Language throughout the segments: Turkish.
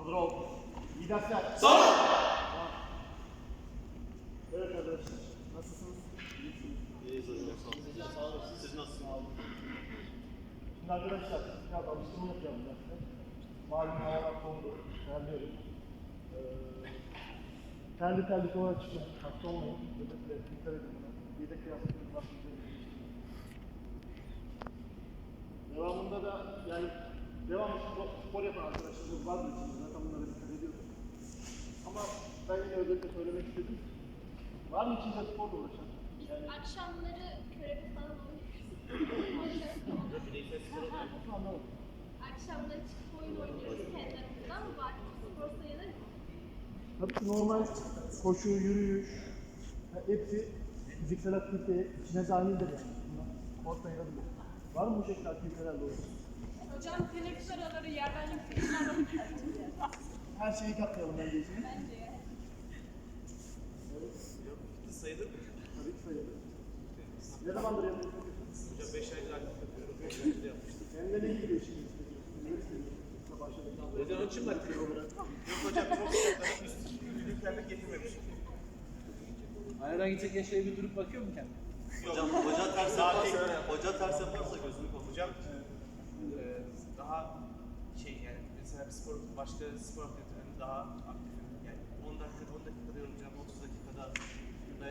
Hazır ol. İyi dersler. Sağ ol. Evet arkadaşlar. Nasılsınız? İyisiniz. İyiyiz hocam. Sağ olun. Siz nasılsınız? Şimdi arkadaşlar biraz alıştırma yapacağım derste. Malum havalar soğudu. Terliyorum. Ee, terli terli sonra çıkın. Hasta olmayın. Özellikle dikkat edin. Yedek kıyafetiniz var. Devamında da yani devamlı spor, yapan arkadaşlarımız vardı içinde. Zaten bunlara dikkat ediyoruz. Ama ben yine özellikle söylemek istedim. Var mı içinde sporla uğraşan? Yani Akşamları körebe falan oynuyoruz. Akşamları çıkıp oyun oynuyoruz kendi aramızda ama var. Spor sayılır? Tabii ki normal koşu, yürüyüş, hepsi fiziksel aktiviteye içine dahildir yani. Bunlar spor sayılabilir. Var mı bu şekilde aktivitelerle uğraşan? Hocam teneffüs araları yerden alıp Her şeyi katlayalım bence içine. bence. Sayılır mı? Tabii ki sayılır. Ne zamandır yapıyorsunuz? Hocam 5 aydır aktif yapıyorum. 5 aydır yapmıştım. Hem de ne? Başladık. Neden onun için mi aktif olarak? Yok hocam çok sıcaklara üst ürünlerle getirmemişim. Aynadan geçerken şöyle bir durup bakıyor mu kendine? Hocam hoca ters yaparsa, hoca ters yaparsa gözünü kapatacağım. Daha şey yani mesela bir spor başka spor aktivitelerinde daha aktifim. Yani 10 dakika 10 dakikada yorulacağım 30 dakikada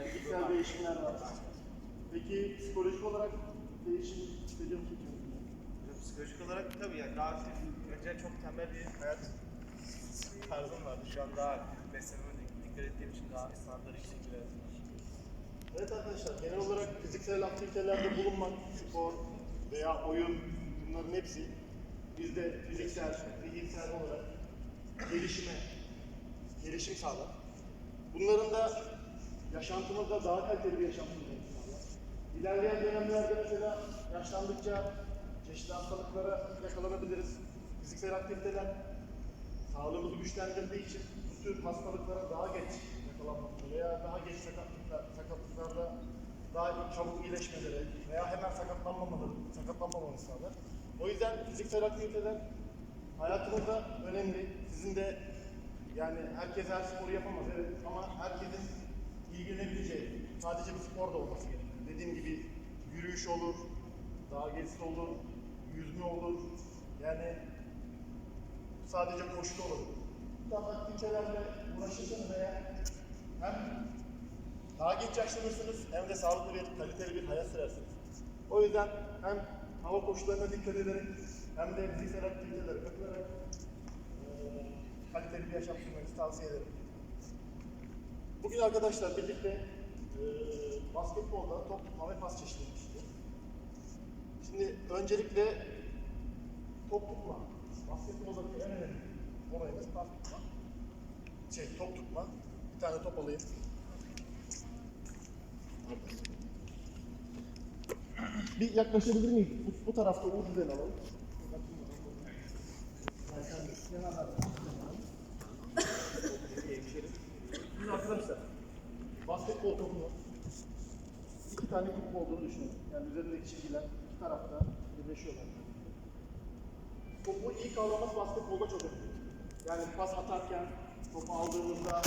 Fiziksel değişimler var. Peki psikolojik olarak değişim hissediyor? Hocam psikolojik olarak tabii yani daha aktif. Önce çok tembel bir hayat tarzım vardı. Şu an daha aktif. Beslenmeme dikkat ettiğim için daha standart yüksek bir hayatım var. Evet arkadaşlar, genel olarak fiziksel aktivitelerde bulunmak, spor veya oyun bunların hepsi bizde fiziksel, zihinsel olarak gelişime, gelişim sağlar. Bunların da yaşantımızda daha kaliteli bir sürmemizi sağlar. İlerleyen dönemlerde mesela yaşlandıkça çeşitli hastalıklara yakalanabiliriz. Fiziksel aktiviteler sağlığımızı güçlendirdiği için bu tür hastalıklara daha geç yakalanmamızı veya daha geç sakatlıklar, sakatlıklarda daha çabuk iyileşmeleri veya hemen sakatlanmamaları, sakatlanmamamızı sağlar. O yüzden fiziksel aktiviteler hayatımızda önemli. Sizin de yani herkes her sporu yapamaz evet ama herkesin ilgilenebileceği sadece bir spor da olması gerekiyor. Dediğim gibi yürüyüş olur, dağ gezisi olur, yüzme olur. Yani sadece koşu da olabilir. Bu tarz aktivitelerle uğraşırsanız eğer hem daha geç yaşlanırsınız hem de sağlıklı bir, kaliteli bir hayat sürersiniz. O yüzden hem hava koşullarına dikkat ederek hem de fiziksel aktivitelere katılarak eee, kaliteli bir yaşam sürmenizi tavsiye ederim. Bugün arkadaşlar birlikte eee basketbolda top tutma ve pas işleyeceğiz. Şimdi öncelikle top tutma. Basketboldaki en önemli olayımız pas tutma. Şey, top tutma. Bir tane top alayım. Bir yaklaşabilir miyiz? Bu, bu tarafta Uğur Düzen'i alalım. Şimdi arkadaşlar, basketbol topunu iki tane kup olduğunu düşünün. Yani üzerindeki çizgiler iki tarafta birleşiyorlar. Topu iyi kavramak basketbolda çok önemli. Yani pas atarken, topu aldığımızda,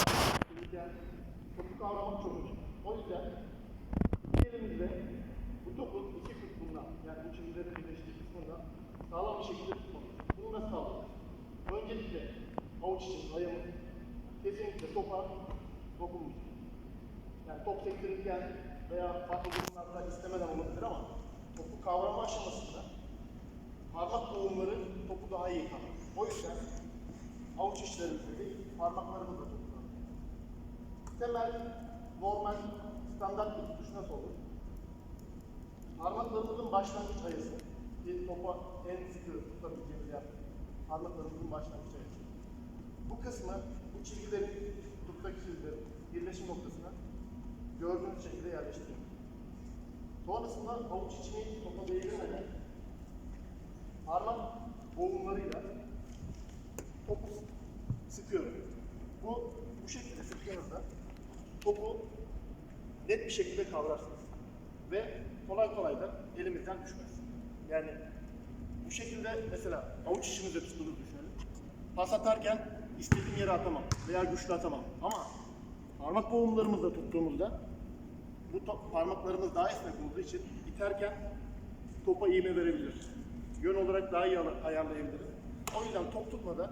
topu kavramak çok önemli. O yüzden iki bu topun iki kutbundan, yani çizgilerin birleştiği kısmından sağlam bir şekilde tutmalıyız. Bunu nasıl sağlayacağız? Öncelikle avuç için ayağımız kesinlikle topa dokunmuş. Yani top sektirirken veya farklı durumlarda istemeden olabilir ama topu kavrama aşamasında parmak doğumları topu daha iyi kavrar. O yüzden avuç içlerimizde değil, parmaklarımızla topu kavrar. Temel, normal, standart bir tutuş nasıl olur? Parmaklarımızın başlangıç ayısı. Bir topa en sıkı tutabileceğimiz yer. Parmaklarımızın başlangıç ayısı. Bu kısmı, bu çizgilerin, tuptaki çizgilerin birleşim noktasına gördüğünüz şekilde yerleştiriyoruz. Sonrasında avuç içini topa değdirmeden parmak boğumlarıyla topu sıkıyorum. Bu bu şekilde sıktığınızda topu net bir şekilde kavrarsınız. Ve kolay kolay da elimizden düşmez. Yani bu şekilde mesela avuç içimizde tuttuğumuzu düşünelim. Pas atarken istediğim yere atamam veya güçlü atamam. Ama parmak boğumlarımızla tuttuğumuzda bu parmaklarımız daha esnek olduğu için iterken topa iğme verebilir. Yön olarak daha iyi ayarlayabiliriz. O yüzden top tutmada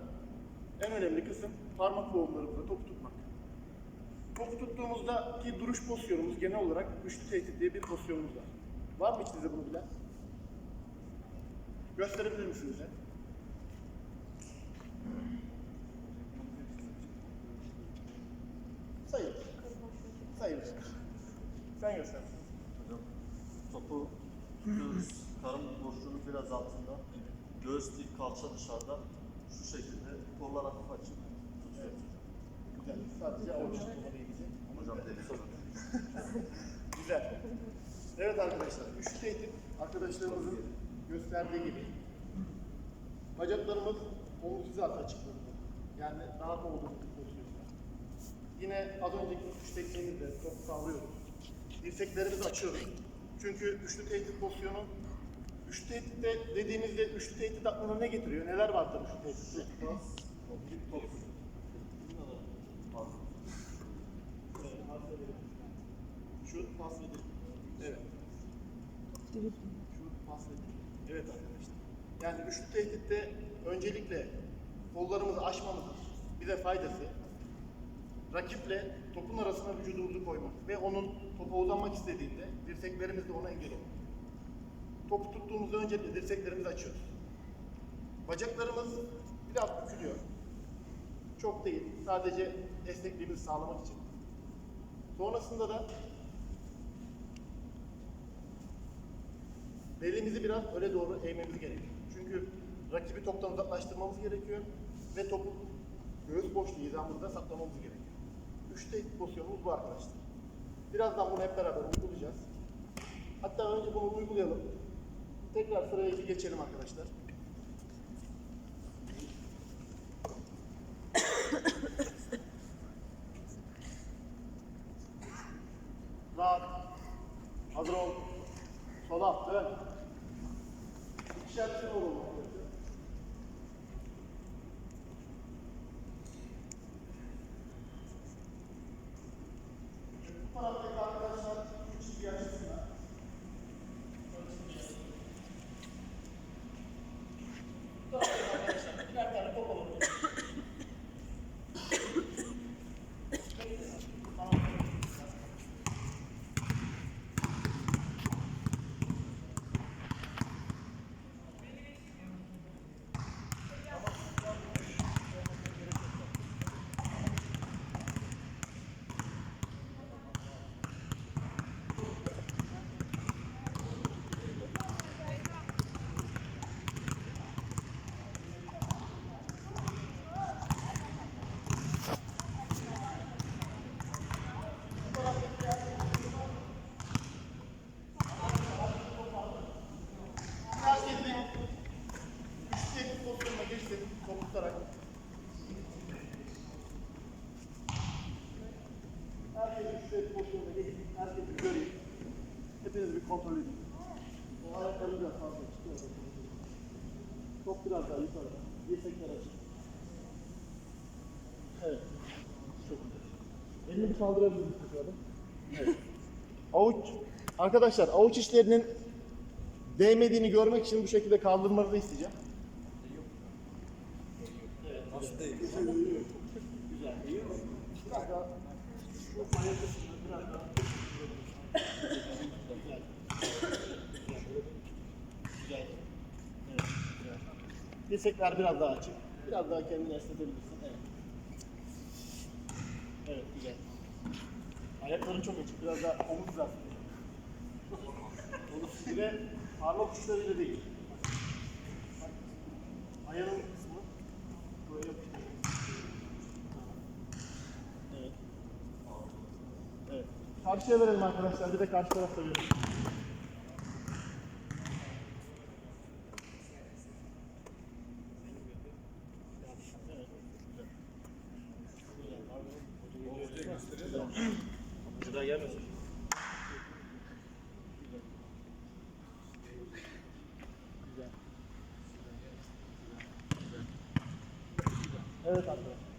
en önemli kısım parmak boğumlarımızla topu tutmak. Topu tuttuğumuzda ki duruş pozisyonumuz genel olarak üçlü tehdit diye bir pozisyonumuz var. Var mı içinizde bunu bilen? Gösterebilir misiniz? bize? Sayılır. Sayılır. Sen göster. Hocam topu göğüs, karın boşluğunun biraz altında. Göğüs değil kalça dışarıda. Şu şekilde kollar hafif açık tutuyor. Sadece avuç tutmalı ilgili. Hocam deli sorun. Güzel. Evet arkadaşlar, üçlü tehdit arkadaşlarımızın gösterdiği gibi bacaklarımız omuz hizası açıklığında. Yani rahat olduğumuz pozisyonda. Yine az önceki üç tekniğimizle topu sağlıyoruz. Dirseklerimizi açıyoruz. Çünkü üçlü tehdit pozisyonu Üçlü tehditte dediğimizde üçlü tehdit aklına ne getiriyor? Neler vardır üçlü tehditte? Şu pas. Evet. Şu pas. Evet arkadaşlar. Yani üçlü tehditte öncelikle kollarımızı aşmamızın bize faydası rakiple topun arasına vücudumuzu koymak ve onun topa uzanmak istediğinde dirseklerimizle ona engel olmak. Topu tuttuğumuzda öncelikle dirseklerimizi açıyoruz. Bacaklarımız biraz bükülüyor. Çok değil. Sadece esnekliğimizi sağlamak için. Sonrasında da belimizi biraz öne doğru eğmemiz gerekiyor. Çünkü rakibi toptan uzaklaştırmamız gerekiyor ve topu göğüs boşluğu hizamızda saklamamız gerekiyor. Üçte pozisyonumuz bu arkadaşlar. Birazdan bunu hep beraber uygulayacağız. Hatta önce bunu uygulayalım. Tekrar sıraya iki geçelim arkadaşlar. Rahat. Hazır ol. Sola. Dön. İkişer bir şey arkadaşlar. Bu taraftaki arkadaşlar küçük bir yaşlısınlar. Bu taraftaki arkadaşlar birer tane top alalım. Tamam. Herkesin üçte pozisyonuna geçsin, top tutarak. Herkes üçte pozisyonuna geçsin, herkesi göreyim. Hepiniz bir kontrol edin. O ayakları biraz fazla çıkıyor. Top biraz daha yukarıda. Dirsekler açık. Evet. Çok şöyle? Evet. Avuç, arkadaşlar avuç içlerinin değmediğini görmek için bu şekilde kaldırmanızı isteyeceğim. Mu? Biraz daha. Evet. Dirsekler biraz daha açık. Biraz daha kendini esnetebilirsin. Evet. Evet, güzel. Ayakların çok açık. Biraz daha omuz uzat. Bir de parmak uçlarıyla değil. Ayağın kısmı böyle yapıştırıyorsun. Evet. Evet. Karşıya verelim arkadaşlar. Bir de karşı tarafta verelim. Daha gelmesin. Evet arkadaşlar.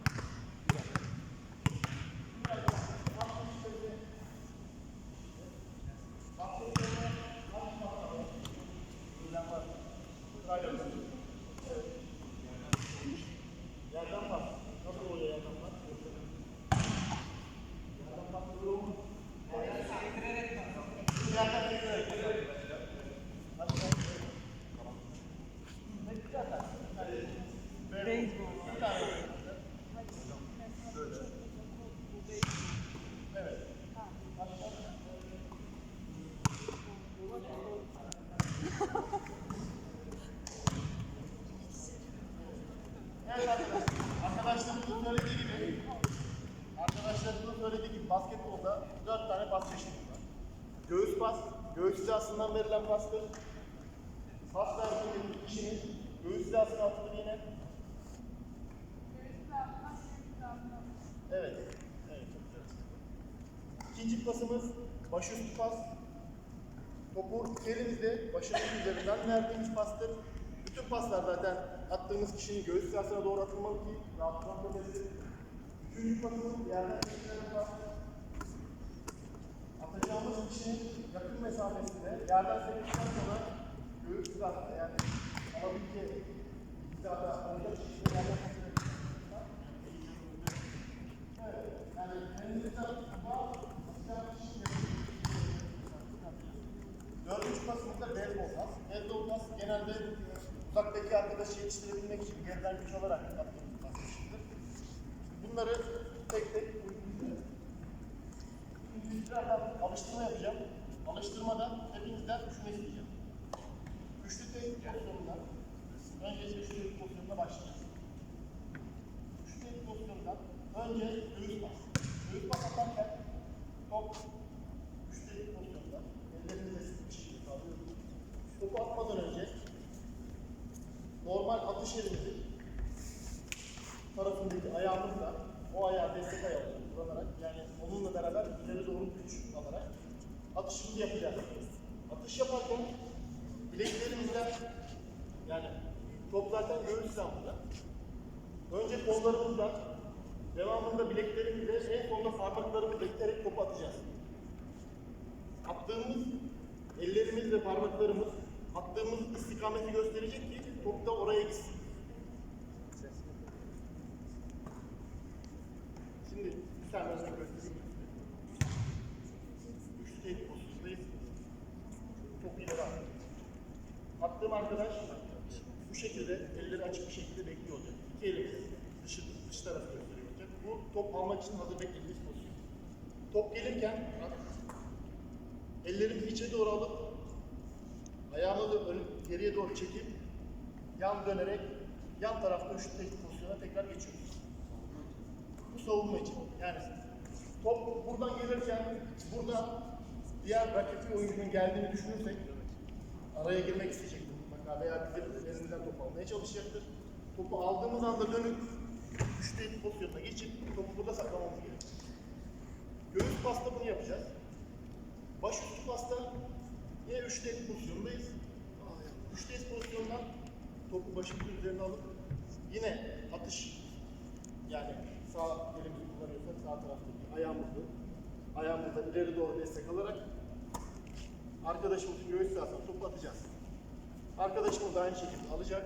tane yapıyorum. Evet. Evet arkadaşlar. Arkadaşlarımızın söylediği gibi Arkadaşlarımızın söylediği gibi basketbolda dört tane pas çeşidi var. Göğüs pas, göğüs hizasından verilen pastır. Pas verdiğimiz kişinin göğüs hizasına atılır yine. Evet. Evet. İkinci pasımız başüstü pas. Topu iki elimizle başımızın üzerinden verdiğimiz pastır. Bütün paslar zaten attığımız kişinin göğüs hizasına doğru atılmalı ki rahatlıkla dönmesi. Üçüncü pasımız yerden çekilen pas. Atacağımız kişinin yakın mesafesinde yerden sektikten sonra göğüs hizasında yani alabileceği hizada olacak kişinin yerden Evet, yani elimizde var, atacağımız kişinin Dördüncü pasımızda beyzbol pas. Beyzbol pas genelde uzaktaki arkadaşı yetiştirebilmek için geriden güç alarak attığımız pas çeşididir. Bunları tek tek uygulayacağız. Şimdi birazdan alıştırma yapacağım. Alıştırmada hepinizden şunu isteyeceğim. Üçlü tek pozisyonundan, önce üçlü tek pozisyonuna başlayacağız. Üçlü tek pozisyonundan önce göğüs pas. Göğüs pas atarken top üçlü tek pozisyonda ellerimizle sıkı bir şekilde sağlıyoruz. Topu atmadan önce normal atış elimizi tarafındaki ayağımızla destek ayağı kullanarak yani onunla beraber ileri doğru güç alarak atışımızı yapacağız. Atış yaparken bileklerimizden yani top zaten göğüs hizamızda. Önce kollarımızla devamında bileklerimizle en sonunda parmaklarımızla iterek topu atacağız. Attığımız ellerimiz ve parmaklarımız attığımız istikameti gösterecek ki top da oraya gitsin. Attığım arkadaş bu şekilde elleri açık bir şekilde bekliyor olacak. İki elimiz dışı, dış tarafı gösteriyor. Bu top almak için hazır beklediğimiz pozisyon. Top gelirken ellerimizi içe doğru alıp ayağımızı ön, geriye doğru çekip yan dönerek yan tarafta üçlü tek pozisyona tekrar geçiyoruz. Bu savunma için. Yani top buradan gelirken buradan diğer rakip oyuncunun geldiğini düşünürsek araya girmek isteyecektir mutlaka veya bizim elimizden top almaya çalışacaktır. Topu aldığımız anda dönüp üçte pozisyonuna geçip topu burada saklamamız gerekiyor. Göğüs pasta bunu yapacağız. Başüstü pasta yine üçte pozisyondayız. Üçte pozisyondan topu başımızın üzerine alıp yine atış yani sağ elimizi kullanıyorsak sağ taraftaki ayağımızı ayağımızla ileri doğru destek alarak arkadaşımızın göğüs hizasına topu atacağız. Arkadaşımız da aynı şekilde alacak.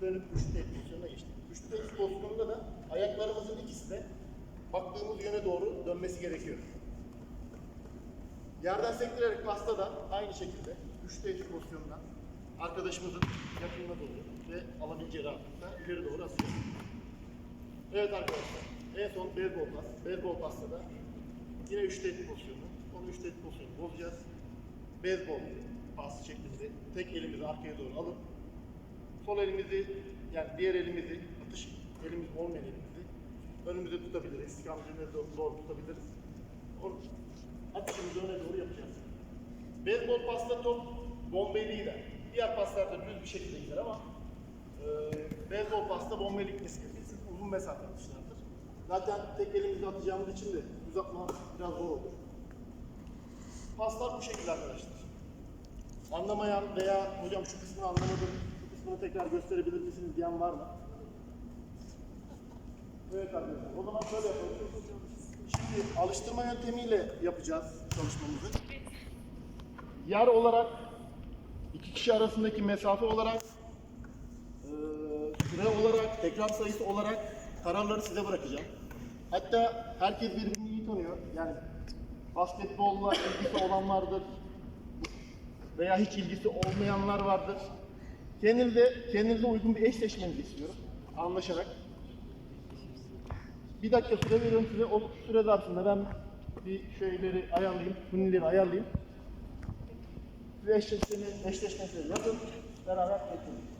Dönüp üçlü tek pozisyonuna geçtik. Üçlü tek pozisyonunda da ayaklarımızın ikisi de baktığımız yöne doğru dönmesi gerekiyor. Yerden sektirerek pasta da aynı şekilde üçlü tek pozisyonundan arkadaşımızın yakınına doğru ve alabileceği rahatlıkla ileri doğru atacağız. Evet arkadaşlar. En son beyzbol pas. Beyzbol pasta da yine 3 tek pozisyonu. Onu 3 tek pozisyonu bozacağız. Beyzbol pas şeklinde tek elimizi arkaya doğru alıp sol elimizi yani diğer elimizi atış elimiz olmayan elimizi önümüze tutabiliriz. İstikametine doğru, tutabiliriz. Atışımızı öne doğru yapacağız. Beyzbol pasta top bombeli gider. Diğer paslarda düz bir şekilde gider ama e, beyzbol pasta bombeli gitmesi Uzun mesafe atışlardır. Zaten tek elimizle atacağımız için de uzatma biraz zor olur. Paslar bu şekilde arkadaşlar. Anlamayan veya hocam şu kısmını anlamadım, şu kısmını tekrar gösterebilir misiniz diyen var mı? Evet arkadaşlar. O zaman şöyle yapalım. Şimdi alıştırma yöntemiyle yapacağız çalışmamızı. Yer olarak iki kişi arasındaki mesafe olarak süre olarak, tekrar sayısı olarak kararları size bırakacağım. Hatta herkes birbirini iyi tanıyor. Yani basketbolla ilgisi olan vardır veya hiç ilgisi olmayanlar vardır. Kendinize, kendinize uygun bir eş seçmenizi istiyorum. Anlaşarak. Bir dakika süre veriyorum size. O süre zarfında ben bir şeyleri ayarlayayım, hunileri ayarlayayım. Size eşleşmeni, eşleşmesini yapın. Beraber bekleyin.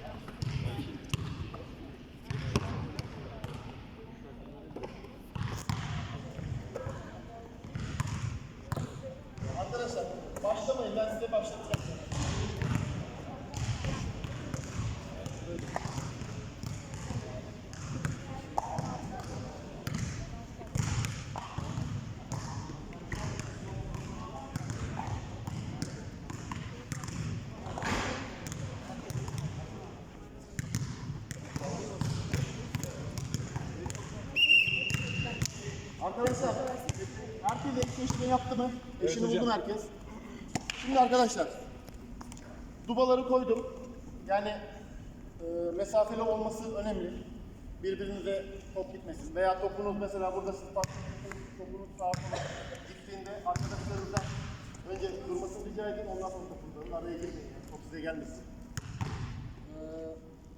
Arkadaşlar başlamayın ben size başlatacağım. Arkadaşlar herkes eşleşme yaptı mı? Eşini buldu mu herkes? Şimdi arkadaşlar dubaları koydum. Yani e, mesafeli olması önemli. Birbirinize top gitmesin. Veya topunuz mesela burada siz topunuz sağa sola gittiğinde arkadaşlarınızdan önce durmasını rica edin ondan sonra topunuzu alın. Araya girmeyin. Yani. Top size gelmesin. Ee,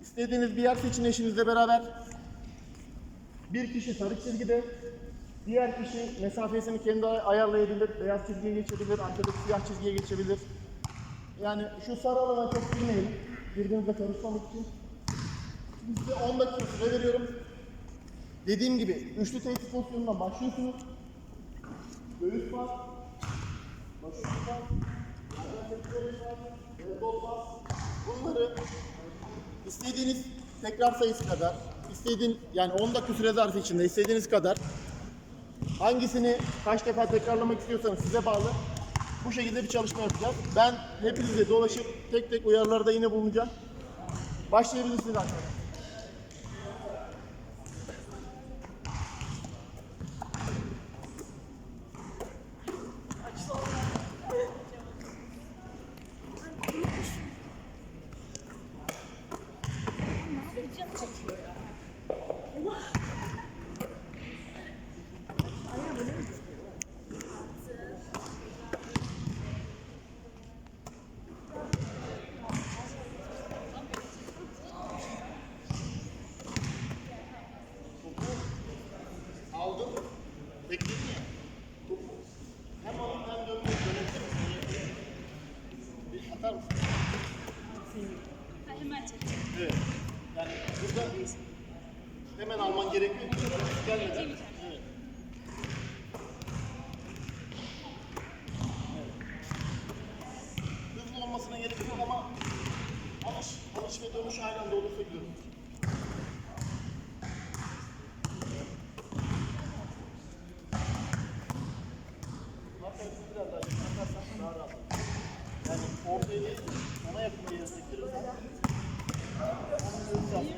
istediğiniz bir yer seçin eşinizle beraber. Bir kişi sarı çizgide, diğer kişi mesafesini kendi ay- ayarlayabilir, beyaz çizgiye geçebilir, arkadaki siyah çizgiye geçebilir. Yani şu sarı alana çok girmeyin, birbirinize karışmamak için. Şimdi size 10 dakika süre veriyorum. Dediğim gibi üçlü tehdit pozisyonundan başlıyorsunuz. Göğüs var, başüstü var, elbow var. Bunları İstediğiniz tekrar sayısı kadar, istediğin yani 10 dakika süre zarfı içinde istediğiniz kadar hangisini kaç defa tekrarlamak istiyorsanız size bağlı. Bu şekilde bir çalışma yapacağız. Ben hepinize dolaşıp tek tek uyarılarda yine bulunacağım. Başlayabilirsiniz arkadaşlar. Aldım. Bekledin ya. Topu hem alıp hem dönmek dönebilir misin? Bir atar mısın? Hemen çekeceğim. Evet. Yani burada hemen alman gerekiyor. ki rakip gelmeden. Evet. Evet. Hızlı olmasına gerek yok ama alış, alış ve dönüş aynı anda olursa güzel olur. Arkadaşlar biraz daha yakınlaşırsan daha rahat. Yani ortaya ona yakın bir yere sektirirsen onun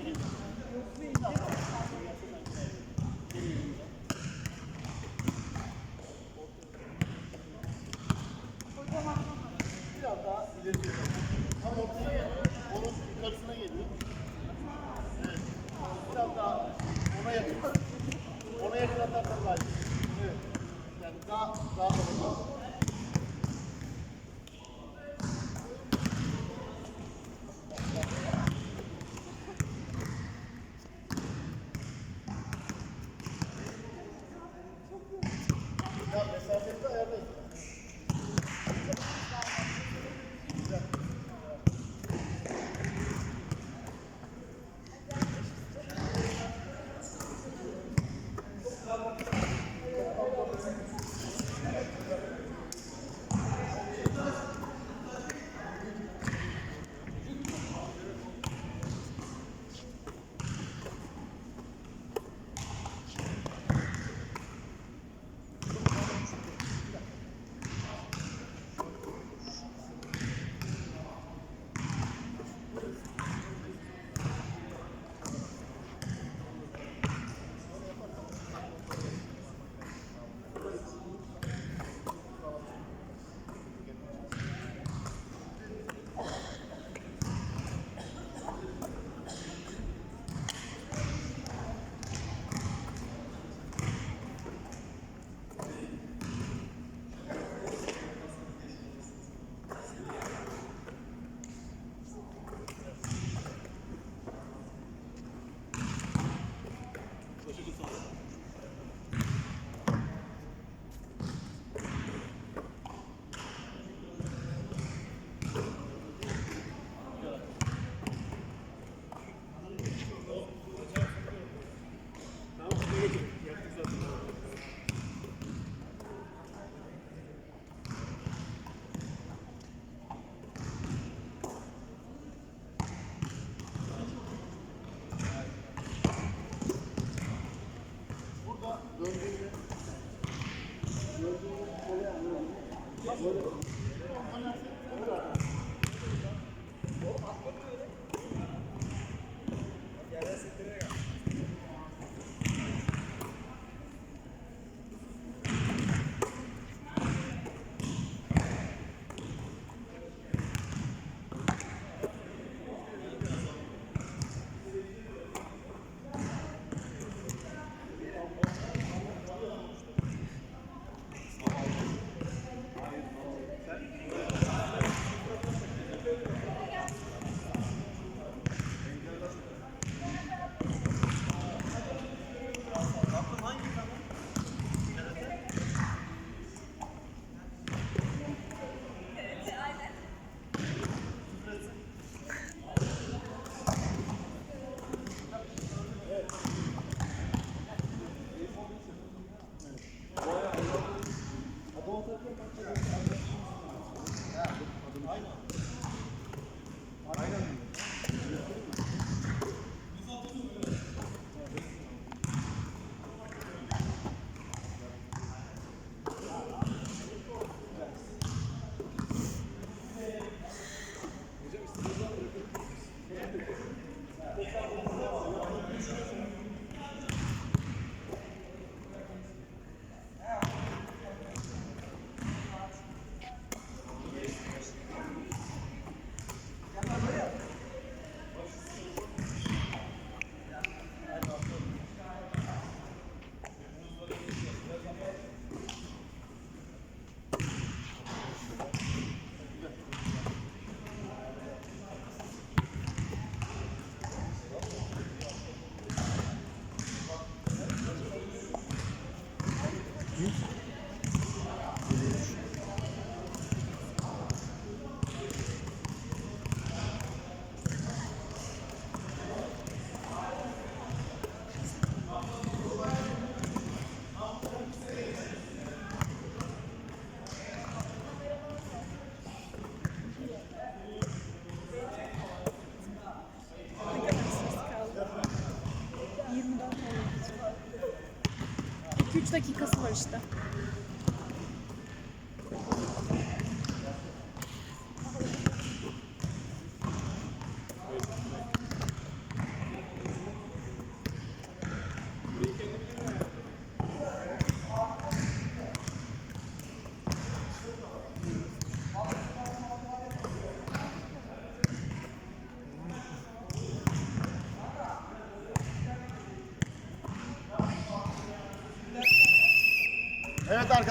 2-3 dakikası var işte.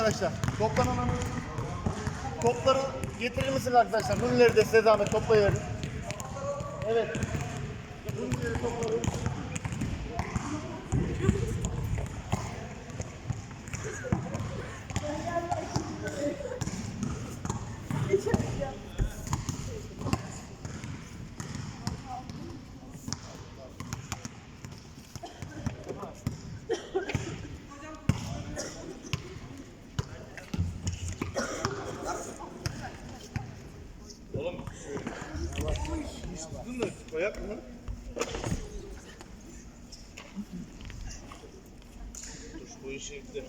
Arkadaşlar, toplanan topları getirir misiniz arkadaşlar? Hunileri de size zahmet toplayıverin. Evet. Hunileri topları. Tutun da koyak mı? Dur bu işe gidelim.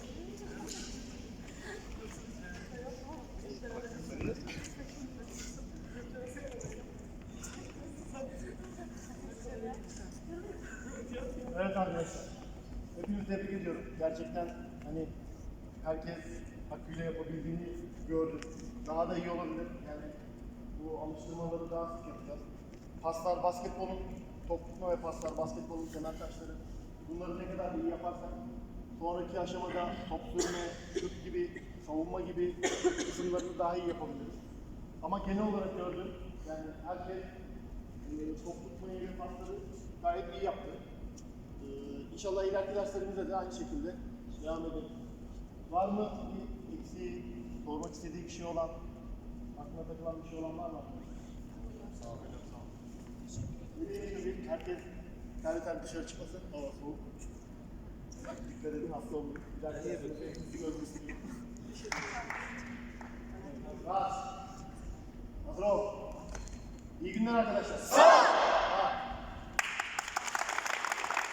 Evet arkadaşlar. Hepinizi tebrik ediyorum. Gerçekten hani herkes hakkıyla yapabildiğini gördü. Daha da iyi olabilir. Yani bu alıştırmaları daha sık yapacağız. Paslar basketbolun top tutma ve paslar basketbolun temel taşları. Bunları ne kadar iyi yaparsak sonraki aşamada top sürme, şut gibi, savunma gibi kısımlarını daha iyi yapabiliriz. Ama genel olarak gördüm. Yani herkes e, top tutmayı ve pasları gayet iyi yaptı. Ee, inşallah ileriki derslerimizde de aynı şekilde devam edelim. Var mı bir eksiği, sormak istediği bir şey olan, aklına takılan bir şey olan var mı? Sağ olun. Sağ olun. Herkes ter ter dışarı çıkmasın. Hava soğuk. Dikkat edin hasta olmayın. İleriki derslerimizde hepinizi görmek istiyorum. Rahat. Hazır ol. İyi günler arkadaşlar.